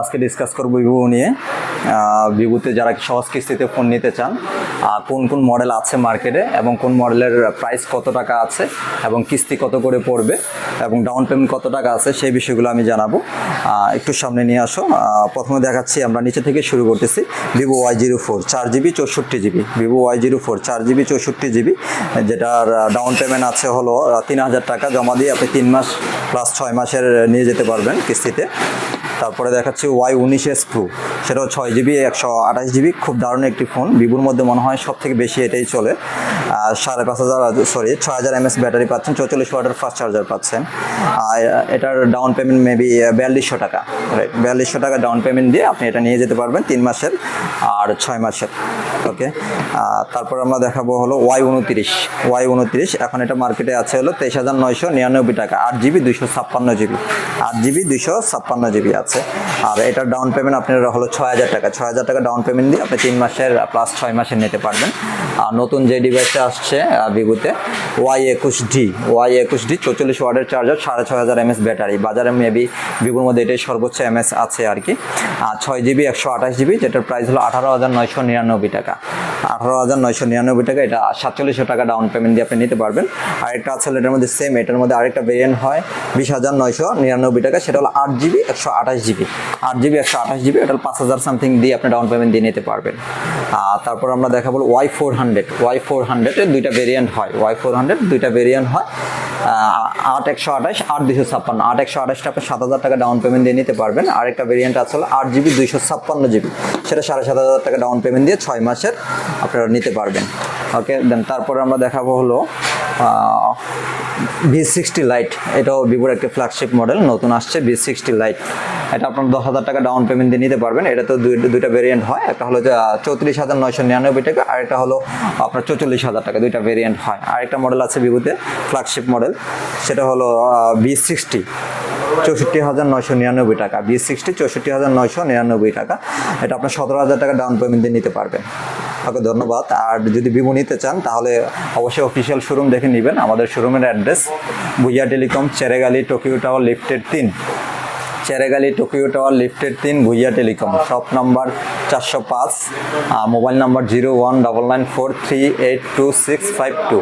আজকে ডিসকাস করব ভিভো নিয়ে। ভিভোতে যারা সহজ কিস্তিতে ফোন নিতে চান কোন কোন মডেল আছে মার্কেটে এবং কোন মডেলের প্রাইস কত টাকা আছে এবং কিস্তি কত করে পড়বে এবং ডাউন পেমেন্ট কত টাকা আছে সেই বিষয়গুলো আমি জানাব। একটু সামনে নিয়ে আসো। প্রথমে দেখাচ্ছি, আমরা নিচে থেকে শুরু করতেছি। ভিভো ওয়াই জিরো ফোর চার জিবি চৌষট্টি GB. Vivo Y zero four চার জিবি চৌষট্টি জিবি, যেটার ডাউন পেমেন্ট আছে হলো তিন হাজার টাকা। জমা দিয়ে আপনি তিন মাস প্লাস ছয় মাসের নিয়ে যেতে পারবেন কিস্তিতে। তারপরে দেখাচ্ছি ওয়াই উনিশ এস প্রো সেটাও ছয় জিবি একশো আঠাশ জিবি খুব দারুণ একটি ফোন ভিভোর মধ্যে মনে হয় সব থেকে বেশি এটাই চলে। আর সাড়ে পাঁচ হাজার সরি ছয় হাজার এমএস ব্যাটারি পাচ্ছেন, চৌচল্লিশ ওয়াটের ফাস্ট চার্জার পাচ্ছেন। আর এটার ডাউন পেমেন্ট মেবি বিয়াল্লিশশো টাকা রাইট বিয়াল্লিশশো টাকা ডাউন পেমেন্ট দিয়ে আপনি এটা নিয়ে যেতে পারবেন তিন মাসের আর ছয় মাসের ওকে তারপর আমরা দেখাবো হলো ওয়াই উনত্রিশ ওয়াই উনত্রিশ, এখন এটা মার্কেটে আছে হলো তেইশ হাজার নয়শো নিরানব্বই টাকা, আট জিবি দুইশো ছাপ্পান্ন জিবি, আট জিবি দুইশো ছাপ্পান্ন জিবি আছে। আর এটার ডাউন পেমেন্ট আপনার হলো ছয় হাজার টাকা, ছয় হাজার টাকা ডাউন পেমেন্ট দিয়ে আপনি তিন মাসের প্লাস ছয় মাসের নিতে পারবেন। আর নতুন যে ডিভাইসটা আসছে ভিভোতে ওয়াই একুশ ডি ওয়াই একুশ ডি চৌচল্লিশ ওয়ার্ডের চার্জার সাড়ে ছয় হাজার এমএস ব্যাটারি বাজারে মেবি ভিভোর মধ্যে এটাই সর্বোচ্চ এমএস আছে আর কি আর ছয় জিবি একশো আঠাশ জিবি যেটার প্রাইস হলো আঠারো হাজার নয়শো নিরানব্বই টাকা। আঠারো হাজার নয়শো নিরানব্বই টাকা, এটা সাতচল্লিশশো টাকা ডাউন পেমেন্ট দিয়ে আপনি নিতে পারবেন। আর একটা আছে এটার মধ্যে সেম এটার মধ্যে আরেকটা ভেরিয়েন্ট হয় বিশ হাজার নয়শো নিরানব্বই টাকা, সেটা হলো আট জিবি একশো আঠাশ জিবি আট জিবি একশো আঠাশ জিবি এটা পাঁচ হাজার সামথিং দিয়ে আপনি ডাউন পেমেন্ট দিয়ে নিতে পারবেন। আর তারপর আমরা দেখাবো Y four hundred Y four হান্ড্রেডের দুইটা ভেরিয়েন্ট হয় ওয়াই ফোর হান্ড্রেড দুইটা ভেরিয়েন্ট হয় আট একশো আঠাশ, আট দুশো ছাপ্পান্ন। আট একশো আঠাশটা আপনি সাত হাজার টাকা ডাউন পেমেন্ট দিয়ে নিতে পারবেন। আরেকটা ভেরিয়েন্ট আছে হলো আট জিবি, দুইশো ছাপ্পান্ন জিবি। সেটা সাড়ে সাত হাজার টাকা ডাউন পেমেন্ট দিয়ে ছয় মাসের আপনারা নিতে পারবেন। ওকে দেন তারপরে আমরা দেখাবো হলো ভি সিক্সটি লাইট এটাও ভিভোর একটা ফ্ল্যাগশিপ মডেল নতুন আসছে ভি সিক্সটি লাইট এটা আপনার দশ হাজার টাকা ডাউন পেমেন্ট দিয়ে নিতে পারবেন। এটা তো দুই- দুইটা ভেরিয়েন্ট হয়। একটা হলো চৌত্রিশ হাজার নয়শো নিরানব্বই টাকা, আর একটা হলো আপনার চৌচল্লিশ হাজার টাকা, দুইটা ভেরিয়েন্ট হয়। আর একটা মডেল আছে ভিভোতে ফ্ল্যাগশিপ মডেল সেটা হলো ভি সিক্সটি চৌষট্টি হাজার নয়শো নিরানব্বই টাকা। বি সিক্সটি চৌষট্টি হাজার নয়শো নিরানব্বই টাকা। এটা আপনার সতেরো হাজার টাকা ডাউন পেমেন্ট দিয়ে নিতে পারবেন। ওকে ধন্যবাদ। আর যদি ভিভো নিতে চান, তাহলে অবশ্যই অফিসিয়াল শোরুম দেখে নেবেন। আমাদের শোরুমের address Bhuiya telecom, Cheregali, Tokyo Tower, লিফটের তিন। চেরেগালি, টোকিও টাওয়ার, লিফটের তিন, ভুইয়া টেলিকম। শপ নাম্বার চারশো পাঁচ mobile number zero one double nine four three eight two six five two.